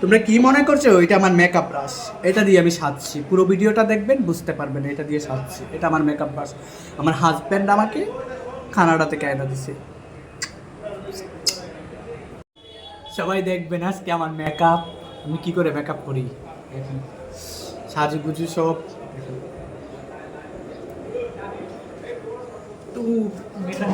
তোমরা কি মনে করছ? এটা আমার মেকআপ ব্রাশ এটা দিয়ে আমি সাজছি। পুরো ভিডিওটা দেখবেন, বুঝতে পারবেন এটা দিয়ে সাজছি। এটা আমার মেকআপ ব্রাশ আমার হাজব্যান্ড আমাকে কানাডা থেকে এনে দিছে। সবাই দেখবেন আজকে আমার মেকআপ আমি কি করে মেকআপ করি? সাজুগুজু সব। তো, মেয়েটা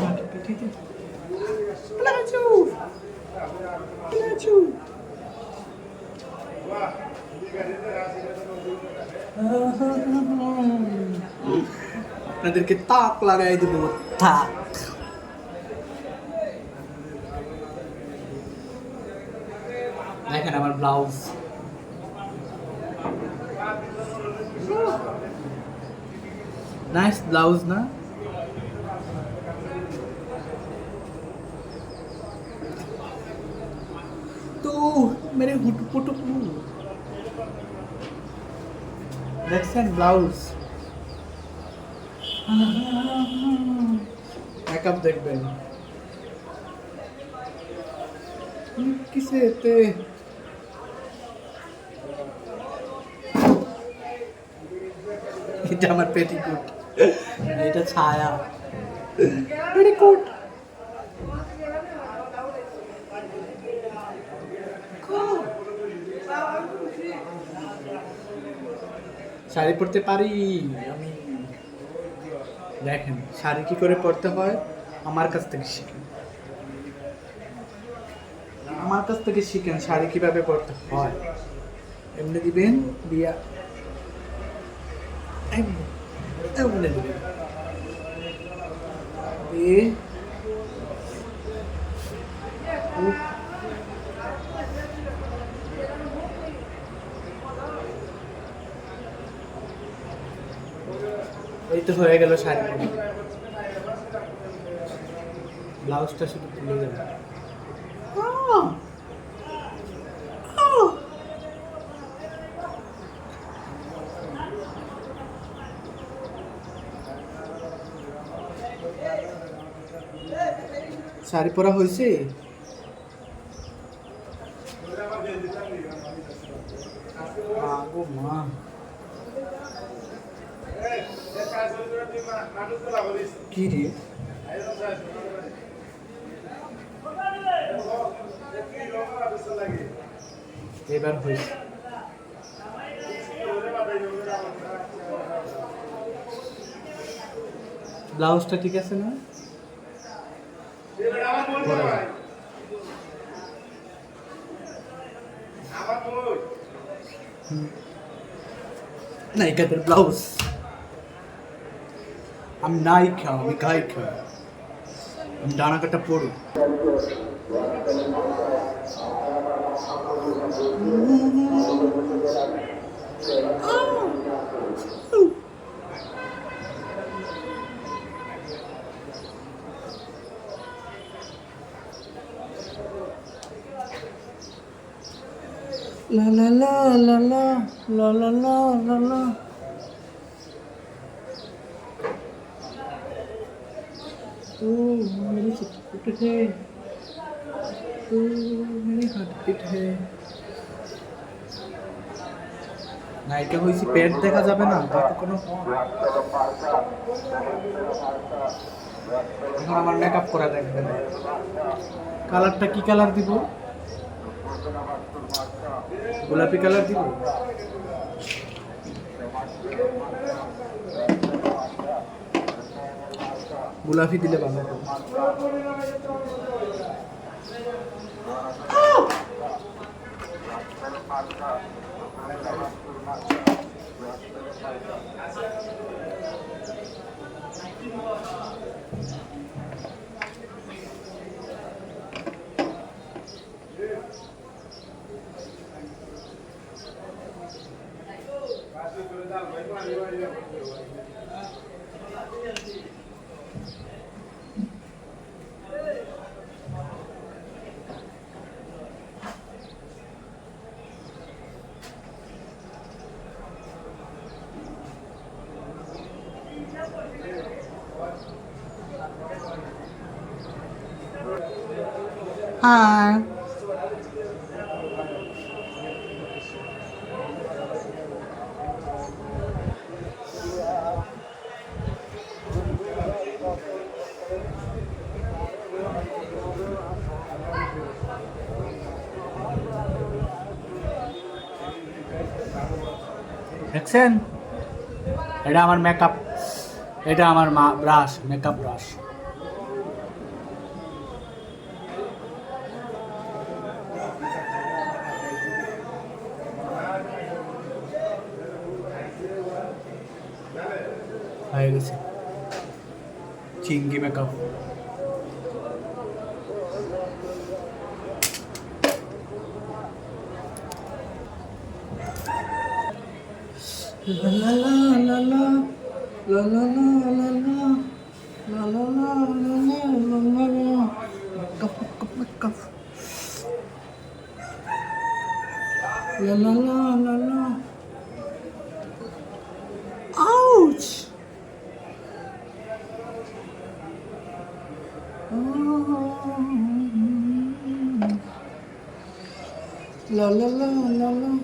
আপনাদেরকে তাক লাগাই দেবো। তাক। দেখেন আমার ব্লাউজ। নাইস ব্লাউজ না? তো মেরে হুটু পুটু দেখছেন ব্লাউজ মেকআপ দেখবেন কিসে এতে এটা আমার পেটিকুট এটা ছায়া পেটিকুট শাড়ি পরতে পারি? আমি দেখেন, শাড়ি কি করে পরতে হয়? আমার কাছ থেকে শিখেন। আমার কাছ থেকে শিখেন শাড়ি কীভাবে পরতে হয়। এমনি দিবেন এমনি এমনি দিবেন। দিয়ে এই তো হয়ে গেল শাড়ি। ব্লাউজটা শুধু খুলে যাবে শাড়ি পরা হয়েছে? মা। এবার হয়েছে ব্লাউজটা ঠিক আছে না। না এটাদের ব্লাউজ। আমি নায়িকা আমি গায়িকা আমি ডানা কাটা পড়ু La la la la la la la la la la ओ मेरी चिटपुट है ओ मेरी হাতপিট है না এটা হয়েছে পেট দেখা যাবে না তাতে কোনো এখন আমার মেকআপ করা দেখবে না কালারটা কি কালার দিব গোলাপি কালার দিব গোলাপি দিলে ভালো হবে। আর দেখছেন এটা আমার মেকআপ এটা আমার মা ব্রাশ মেকআপ ব্রাশ হয়ে গেছে। চিঙ্গি makeup La la la la la La la la la la. la la la la la la la, kaput kaput kaput. La la la la la, Ouch! La la la la la.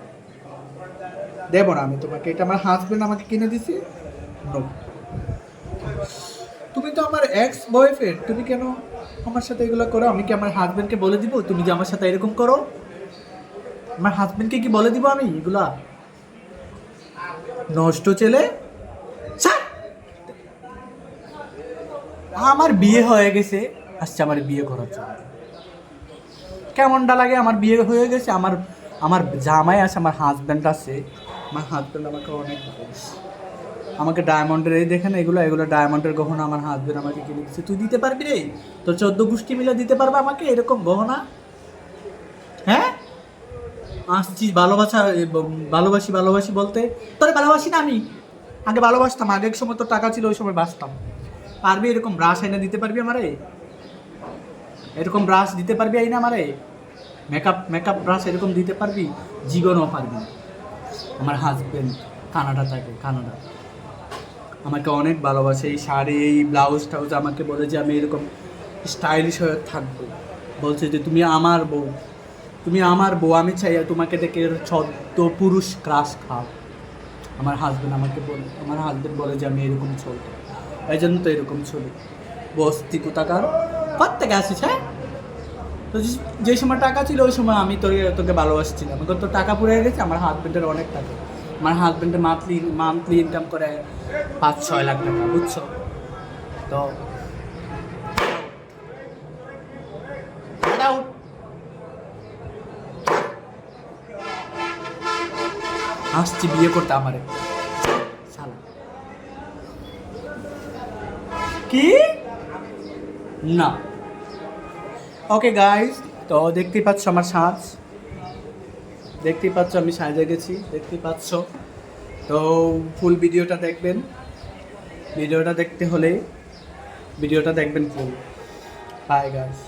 দেব না আমি তোমাকে, এটা আমার husband আমাকে কিনে দিছে। তুমি তো আমার এক্স বয়ফ্রেন্ড তুমি কেন আমার সাথে এগুলো করো? আমি কি আমার হাজবেন্ডকে বলে দিব? তুমি যে আমার সাথে এরকম করো? আমার হাজবেন্ডকে কি বলে দিব আমি এগুলা? নষ্ট ছেলে! আমার বিয়ে হয়ে গেছে। আসছে আমার বিয়ে করার জন্য। কেমনটা লাগে? আমার বিয়ে হয়ে গেছে, আমার আমার জামাই আছে, আমার হাজব্যান্ড আছে। আমার হাজব্যান্ড আমাকে অনেক ভালোবাসে। আমাকে ডায়মন্ডের এই দেখেন, এগুলো এগুলো ডায়মন্ডের গহনা আমার হাজব্যান্ড আমাকে কিনে দিচ্ছে তুই দিতে পারবি রে? তোর চোদ্দ গোষ্ঠী মিলে দিতে পারবে আমাকে এরকম গহনা? হ্যাঁ? আসছিস ভালোবাসা, ভালোবাসি ভালোবাসি বলতে। তোরে ভালোবাসি না আমি? আগে ভালোবাসতাম, আগে এক সময় তোর টাকা ছিল, ওই সময় বাঁচতাম। পারবি এরকম ব্রাশ এনে দিতে পারবি আমারে? এরকম ব্রাশ দিতে পারবি এই না আমারে? মেকআপ মেকআপ ব্রাশ এরকম দিতে পারবি? জীবনও পারবি। আমার হাজবেন্ড কানাডা থাকে, কানাডা। আমাকে অনেক ভালোবাসে, এই শাড়ি, এই ব্লাউজ টাউজ আমাকে বলে যে আমি এরকম স্টাইলিশ হয়ে থাকব। বলছে যে, তুমি আমার বউ, তুমি আমার বউ, আমি চাই তোমাকে দেখে ছদ্ম পুরুষ ক্রাশ খাও। আমার হাজবেন্ড আমাকে বলে, আমার হাজবেন্ড বলে যে, আমি এরকম চলতে এই জন্য তো এরকম ছবি। বস্তি কোথাকার? প্রত্যেকে আসিস হ্যাঁ? তো যে- সময় টাকা ছিল, ওই সময় আমি তোকে তোকে ভালোবাসছিলাম। এখন তো টাকা পুড়ে গেছে, আমার হাজব্যান্ডের অনেক টাকা। আমার হাজবেন্ডের মান্থলি মান্থলি ইনকাম করে পাঁচ ছয় লাখ টাকা, বুঝছ? তো আসছি বিয়ে করতে আমারে। কি? না। ওকে গাইজ তো দেখতেই পাচ্ছ আমার সাজ। দেখতেই পাচ্ছ আমি সাজে গেছি। দেখতেই পাচ্ছ। তো ফুল ভিডিওটা দেখবেন। ভিডিওটা দেখতে হলে ভিডিওটা দেখবেন ফুল বাই গাইস